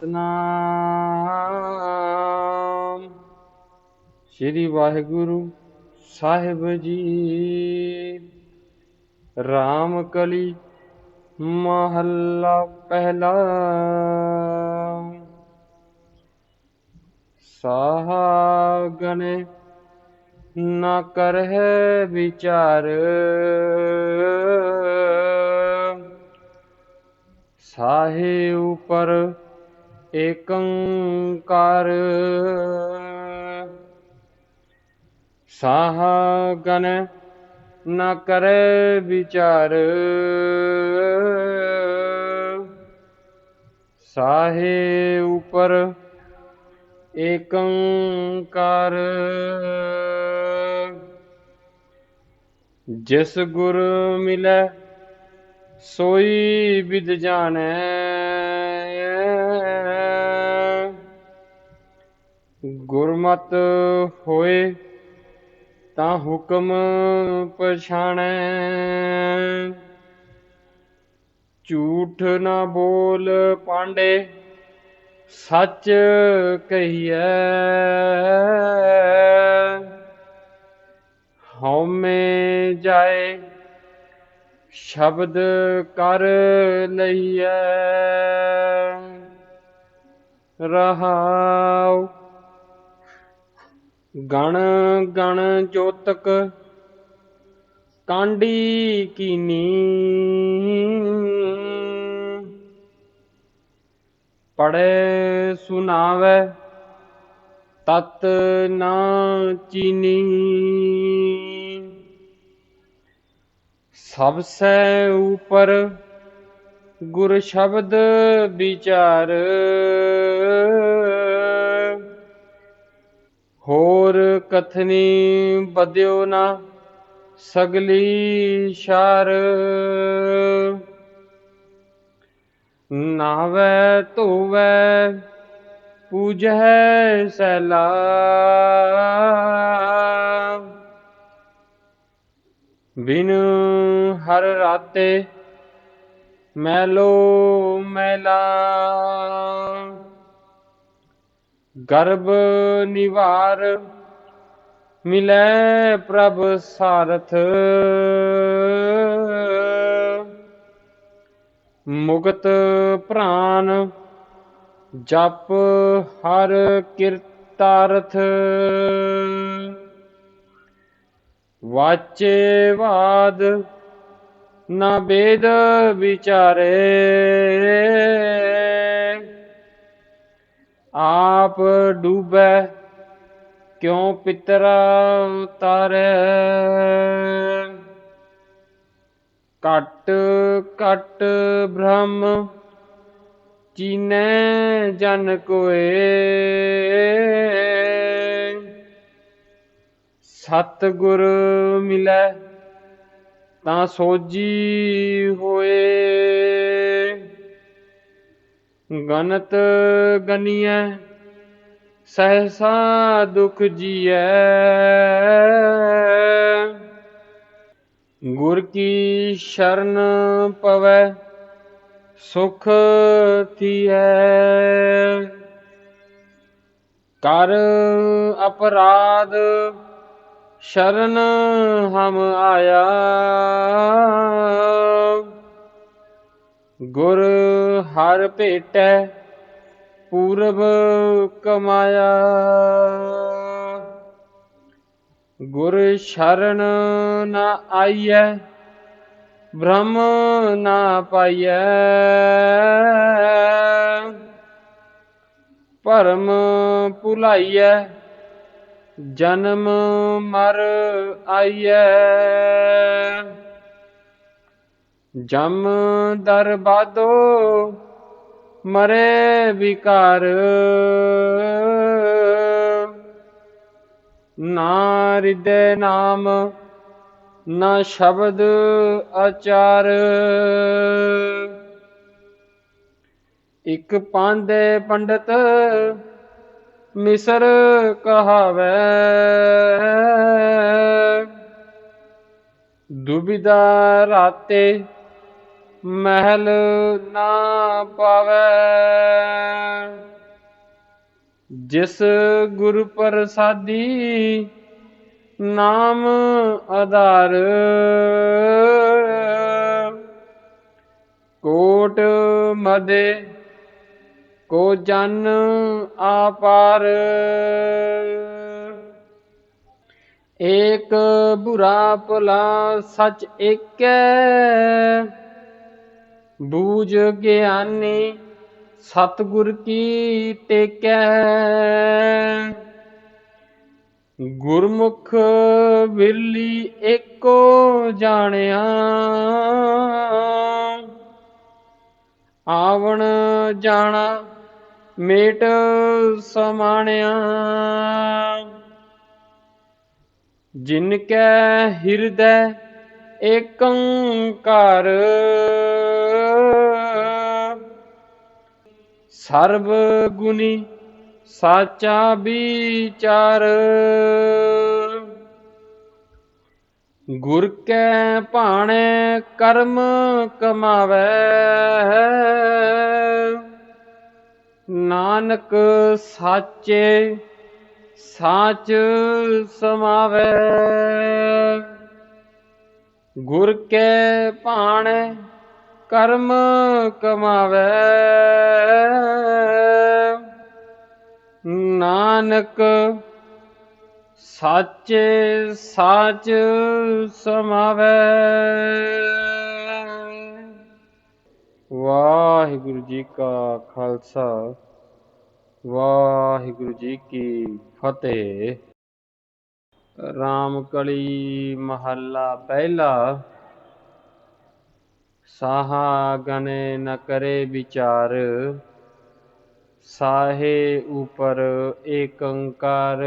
ਸਤਨਾਮ। ਸ੍ਰੀ ਵਾਹਿਗੁਰੂ ਸਾਹਿਬ ਜੀ। ਰਾਮ ਕਲੀ ਮਹੱਲਾ ਪਹਿਲਾ। ਸਾਗਨੇ ਨਾ ਕਰਹਿ ਵਿਚਾਰ। ਸਾਹੇ ਉਪਰ ਏਕੰਕਾਰ ਸਾਹਗਨ ਨਾ ਕਰੇ ਵਿਚਾਰ ਸਾਹੇ ਉਪਰ ਏਕੰਕਾਰ ਜਿਸ ਗੁਰ ਮਿਲੈ ਸੋਈ ਵਿਦ ਜਾਣੈ ਗੁਰਮਤ ਹੋਏ ਤਾਂ ਹੁਕਮ ਪਛਾਣੈ। ਝੂਠ ਨਾ ਬੋਲ ਪਾਂਡੇ, ਸੱਚ ਕਹੀਐ। ਹਉਮੈ ਜਾਏ, ਸ਼ਬਦ ਕਰ ਲਈਐ। ਰਹਾਉ ਗਣ ਗਣ ਜੋਤਕ ਕਾਂਡੀ ਕੀਨੀ। ਪੜੇ ਸੁਨਾਵੇ ਤਤ ਨਾ ਚੀਨੀ। ਸਭ ਸੇ ਉਪਰ ਗੁਰ ਸ਼ਬਦ ਵਿਚਾਰ। ਹੋਰ ਕਥਨੀ ਬਦਿਓ ਨਾ, ਸਗਲੀ ਸ਼ਾਰ। ਨਾਵੇ ਧੋਵੇ ਪੂਜੈ ਸੈਲਾ। ਬਿਨ ਹਰ ਰਾਤੇ ਮੈਲੋ ਮੈਲਾ। ਗਰਭ ਨਿਵਾਰ ਮਿਲੈ ਪ੍ਰਭ ਸਾਰਥ। ਮੁਕਤ ਪ੍ਰਾਨ ਜਪ ਹਰ ਕਿਰਤਾਰਥ। ਵਾਚੇ ਬਾਦ ਨਾ ਬੇਦ ਵਿਚਾਰੇ। ਆਪ ਡੂਬੈ ਕਿਉ ਪਿਤਰਾ ਤਾਰੈ ਕਟ ਕਟ ਬ੍ਰਹਮ ਚੀਨੈ ਜਨ ਕੋਏ। ਸਤ ਗੁਰ ਮਿਲੈ ਤਾਂ ਸੋਜੀ ਹੋਏ। ਗਨਤ ਗਨੀਐ, ਸਹਸਾ ਦੁਖ ਜੀਐ। ਗੁਰ ਕੀ ਸ਼ਰਨ ਪਵੈ, ਸੁਖ ਥੀਐ। ਕਰ ਅਪਰਾਧ, ਸ਼ਰਨ ਹਮ ਆਇਆ। ਗੁਰ ਹਰ ਭੇਟੈ, ਪੂਰਬ ਕਮਾਇਆ। ਗੁਰ ਸ਼ਰਨ ਨਾ ਆਈਐ, ਬ੍ਰਹਮ ਨਾ ਪਾਈਐ। ਭਰਮ ਭੁਲਾਈਐ, ਜਨਮ ਮਰ ਆਈਐ। ਜਮ ਦਰ ਬਾਦੋ, ਮਰੇ ਵਿਕਾਰ। ਨਾ ਹਿਰਦੈ ਨਾਮ, ਨਾ ਸ਼ਬਦ ਆਚਾਰ। ਇਕ ਪਾਂਦੇ ਪੰਡਤ ਮਿਸਰ ਕਹਾਵੇ। ਦੁਬਿਦਾ ਰਾਤੇ ਮਹਿਲ ਨਾ ਪਾਵੇ। ਜਿਸ ਗੁਰ ਪ੍ਰਸਾਦੀ ਨਾਮ ਆਧਾਰ, ਕੋਟ ਮਦੇ ਕੋ ਜਨ ਆਪਾਰ। ਏਕ ਬੁਰਾ ਭਲਾ ਸਚ ਏਕੈ ਬੂਝ ਗਿਆਨੀ, ਸਤਿਗੁਰ ਕੀ ਟੇਕੈ? ਗੁਰਮੁਖ ਵਿਰਲੀ ਏਕੋ ਜਾਣਿਆ। ਆਵਣ ਜਾਣਾ, ਮੇਟ ਸਮਾਣਿਆ। ਜਿਨ ਕੈ ਹਿਰਦੈ ਏਕੰਕਾਰ। ਸਰਬ ਗੁਣੀ ਸਾਚਾ ਵਿਚਾਰ। ਗੁਰ ਕੈ ਭਾਣੇ ਕਰਮ ਕਮਾਵੇ। ਨਾਨਕ ਸਾਚੇ ਸਾਚ ਸਮਾਵੇ। ਗੁਰ ਕੈ ਭਾਣੇ ਕਰਮ ਕਮਾਵੇ। ਨਾਨਕ ਸਾਚੇ ਸਾਚ ਸਮਾਵੇ। ਵਾਹਿਗੁਰੂ ਜੀ ਕਾ ਖਾਲਸਾ, ਵਾਹਿਗੁਰੂ ਜੀ ਕੀ ਫਤਿਹ। ਰਾਮਕਲੀ ਮਹੱਲਾ ਪਹਿਲਾ ਸਾਹਾ ਗਨੇ ਨ ਕਰੇ ਵਿਚਾਰ ਸਾਹੇ ਉਪਰ ਏਕੰਕਾਰ।